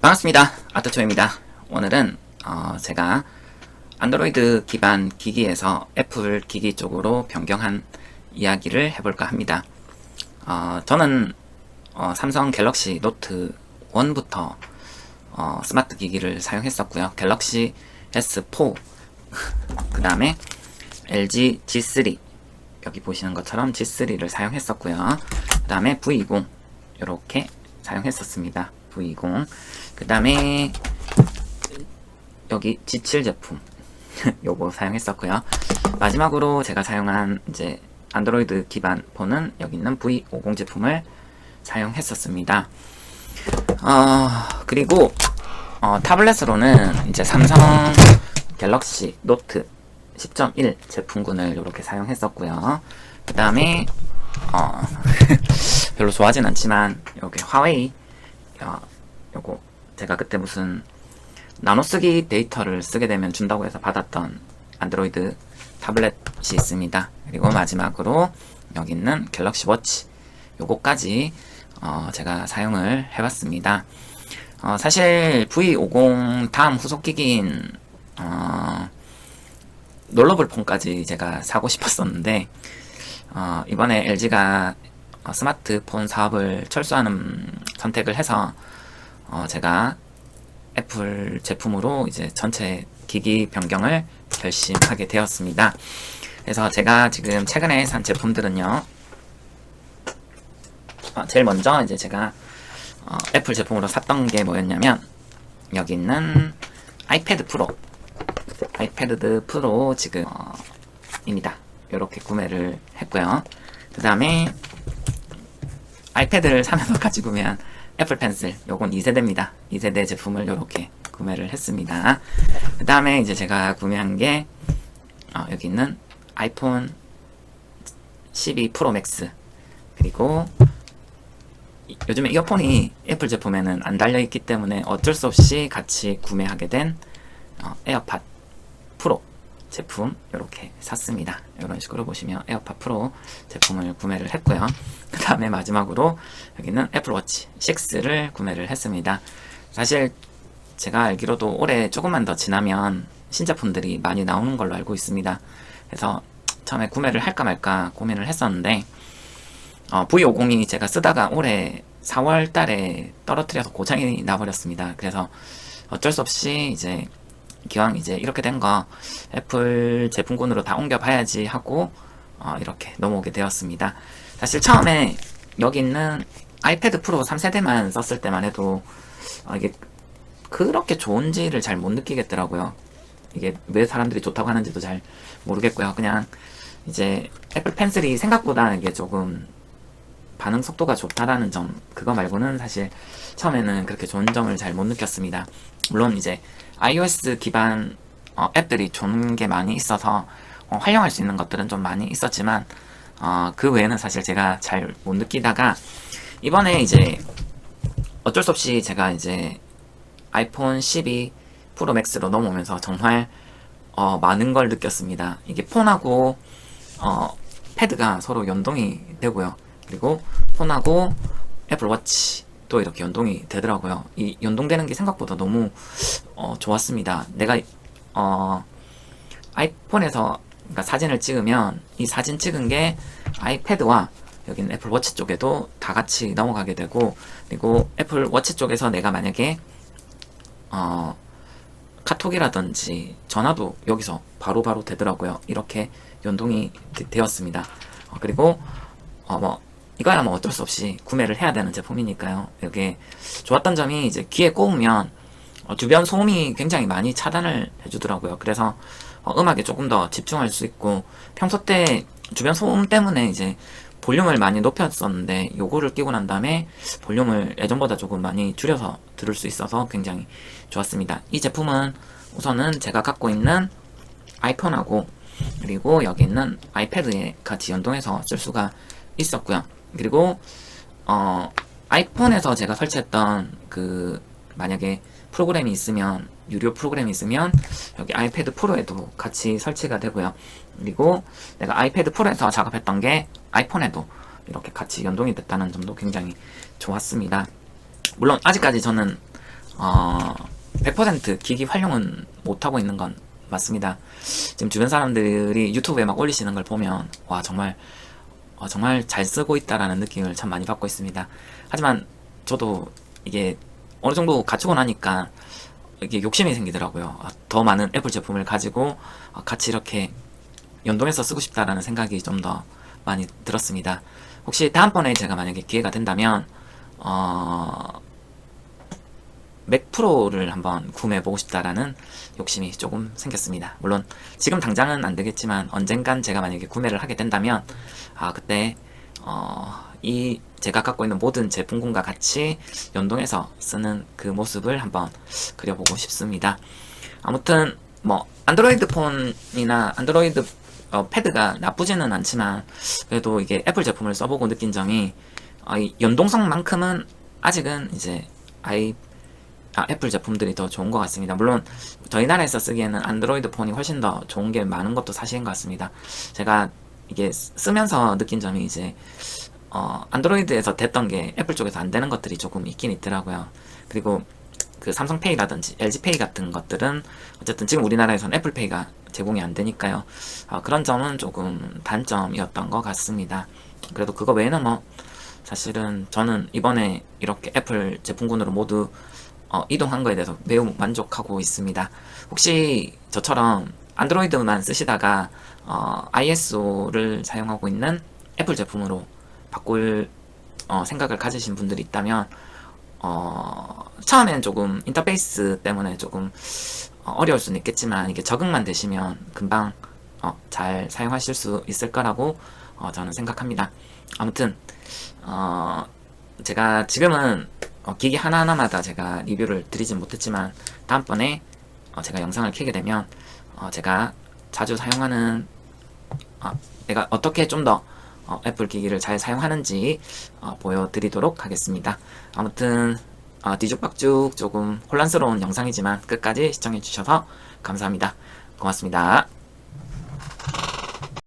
반갑습니다. 아트초입니다. 오늘은 어, 제가 안드로이드 기반 기기에서 애플 기기 쪽으로 변경한 이야기를 해볼까 합니다. 어, 저는 어, 삼성 갤럭시 노트 1부터 어, 스마트 기기를 사용했었고요. 갤럭시 S4, 그 다음에 LG G3, 여기 보시는 것처럼 G3를 사용했었고요. 그 다음에 V20, 이렇게 사용했었습니다. V20. 그 다음에 여기 G7 제품 요거 사용했었고요. 마지막으로 제가 사용한 이제 안드로이드 기반 폰은 여기 있는 V50 제품을 사용했었습니다. 어, 그리고 어, 타블렛으로는 이제 삼성 갤럭시 노트 10.1 제품군을 이렇게 사용했었고요. 그 다음에 어, 별로 좋아하진 않지만 여기 화웨이 어, 요거 제가 그때 무슨 나노쓰기 데이터를 쓰게 되면 준다고 해서 받았던 안드로이드 타블렛이 있습니다. 그리고 마지막으로 여기 있는 갤럭시 워치 요거까지 어, 제가 사용을 해봤습니다. 어, 사실 V50 다음 후속기기인 어, 롤러블 폰까지 제가 사고 싶었었는데 어, 이번에 LG가 어, 스마트폰 사업을 철수하는 선택을 해서 어, 제가 애플 제품으로 이제 전체 기기 변경을 결심하게 되었습니다. 그래서 제가 지금 최근에 산 제품들은요. 어, 제일 먼저 이제 제가 어, 애플 제품으로 샀던 게 뭐였냐면 여기 있는 아이패드 프로 아이패드 프로 지금 어, 입니다. 이렇게 구매를 했고요. 그 다음에 아이패드를 사면서 같이 구매한 애플 펜슬 요건 2세대입니다. 2세대 제품을 이렇게 구매를 했습니다. 그 다음에 이제 제가 구매한 게 어, 여기 있는 아이폰 12 프로 맥스 그리고 이- 요즘에 이어폰이 애플 제품에는 안 달려있기 때문에 어쩔 수 없이 같이 구매하게 된 어, 에어팟 프로 제품 이렇게 샀습니다. 이런 식으로 보시면 에어팟 프로 제품을 구매를 했고요. 그 다음에 마지막으로 여기는 애플워치 6를 구매를 했습니다. 사실 제가 알기로도 올해 조금만 더 지나면 신제품들이 많이 나오는 걸로 알고 있습니다. 그래서 처음에 구매를 할까 말까 고민을 했었는데 어, V50이 제가 쓰다가 올해 4월 달에 떨어뜨려서 고장이 나버렸습니다. 그래서 어쩔 수 없이 이제 기왕 이제 이렇게 된 거 애플 제품군으로 다 옮겨봐야지 하고 어, 이렇게 넘어오게 되었습니다. 사실 처음에 여기 있는 아이패드 프로 3세대만 썼을 때만 해도 어, 이게 그렇게 좋은지를 잘 못 느끼겠더라고요. 이게 왜 사람들이 좋다고 하는지도 잘 모르겠고요. 그냥 이제 애플 펜슬이 생각보다 이게 조금 반응 속도가 좋다라는 점 그거 말고는 사실 처음에는 그렇게 좋은 점을 잘 못 느꼈습니다. 물론 이제 iOS 기반 어, 앱들이 좋은 게 많이 있어서 어, 활용할 수 있는 것들은 좀 많이 있었지만 어, 그 외에는 사실 제가 잘 못 느끼다가 이번에 이제 어쩔 수 없이 제가 이제 아이폰 12 프로 맥스로 넘어오면서 정말 어, 많은 걸 느꼈습니다. 이게 폰하고 어, 패드가 서로 연동이 되고요. 그리고 폰하고 애플워치 또 이렇게 연동이 되더라고요. 이 연동되는 게 생각보다 너무 어, 좋았습니다. 내가 어, 아이폰에서 그러니까 사진을 찍으면 이 사진 찍은 게 아이패드와 여기는 애플워치 쪽에도 다 같이 넘어가게 되고 그리고 애플워치 쪽에서 내가 만약에 어, 카톡이라든지 전화도 여기서 바로바로 되더라고요. 이렇게 연동이 되, 었습니다 그리고 어, 뭐 이거야 뭐 어쩔 수 없이 구매를 해야 되는 제품이니까요. 이게 좋았던 점이 이제 귀에 꼽으면 어, 주변 소음이 굉장히 많이 차단을 해주더라고요. 그래서 어, 음악에 조금 더 집중할 수 있고 평소 때 주변 소음 때문에 이제 볼륨을 많이 높였었는데 요거를 끼고 난 다음에 볼륨을 예전보다 조금 많이 줄여서 들을 수 있어서 굉장히 좋았습니다. 이 제품은 우선은 제가 갖고 있는 아이폰하고 그리고 여기 있는 아이패드에 같이 연동해서 쓸 수가 있었고요. 그리고 어 아이폰에서 제가 설치했던 그 만약에 프로그램이 있으면 유료 프로그램이 있으면 여기 아이패드 프로에도 같이 설치가 되고요. 그리고 내가 아이패드 프로에서 작업했던 게 아이폰에도 이렇게 같이 연동이 됐다는 점도 굉장히 좋았습니다. 물론 아직까지 저는 어, 100% 기기 활용은 못하고 있는 건 맞습니다. 지금 주변 사람들이 유튜브에 막 올리시는 걸 보면, 와, 정말, 어, 정말 잘 쓰고 있다라는 느낌을 참 많이 받고 있습니다. 하지만 저도 이게 어느 정도 갖추고 나니까 이게 욕심이 생기더라고요. 아, 더 많은 애플 제품을 가지고 아, 같이 이렇게 연동해서 쓰고 싶다라는 생각이 좀 더 많이 들었습니다. 혹시 다음번에 제가 만약에 기회가 된다면, 어, 맥 프로를 한번 구매해 보고 싶다라는 욕심이 조금 생겼습니다. 물론 지금 당장은 안 되겠지만 언젠간 제가 만약에 구매를 하게 된다면 아 그때 어, 이 제가 갖고 있는 모든 제품군과 같이 연동해서 쓰는 그 모습을 한번 그려보고 싶습니다. 아무튼 뭐 안드로이드 폰이나 안드로이드 어, 패드가 나쁘지는 않지만 그래도 이게 애플 제품을 써보고 느낀 점이 어, 이 연동성만큼은 아직은 이제 아이 아, 애플 제품들이 더 좋은 것 같습니다. 물론 저희 나라에서 쓰기에는 안드로이드 폰이 훨씬 더 좋은 게 많은 것도 사실인 것 같습니다. 제가 이게 쓰- 쓰면서 느낀 점이 이제 어, 안드로이드에서 됐던 게 애플 쪽에서 안 되는 것들이 조금 있긴 있더라고요. 그리고 그 삼성페이라든지 LG페이 같은 것들은 어쨌든 지금 우리나라에서는 애플페이가 제공이 안 되니까요. 어, 그런 점은 조금 단점이었던 것 같습니다. 그래도 그거 외에는 뭐 사실은 저는 이번에 이렇게 애플 제품군으로 모두 어, 이동한 거에 대해서 매우 만족하고 있습니다. 혹시 저처럼 안드로이드만 쓰시다가 어, ISO를 사용하고 있는 애플 제품으로 바꿀 어, 생각을 가지신 분들이 있다면 어, 처음에는 조금 인터페이스 때문에 조금 어, 어려울 수는 있겠지만 이게 적응만 되시면 금방 어, 잘 사용하실 수 있을 거라고 어, 저는 생각합니다. 아무튼 어, 제가 지금은 어, 기기 하나하나마다 제가 리뷰를 드리진 못했지만 다음번에 어, 제가 영상을 켜게 되면 어, 제가 자주 사용하는 어, 내가 어떻게 좀더 어, 애플 기기를 잘 사용하는지 어, 보여드리도록 하겠습니다. 아무튼 어, 뒤죽박죽 조금 혼란스러운 영상이지만 끝까지 시청해주셔서 감사합니다. 고맙습니다.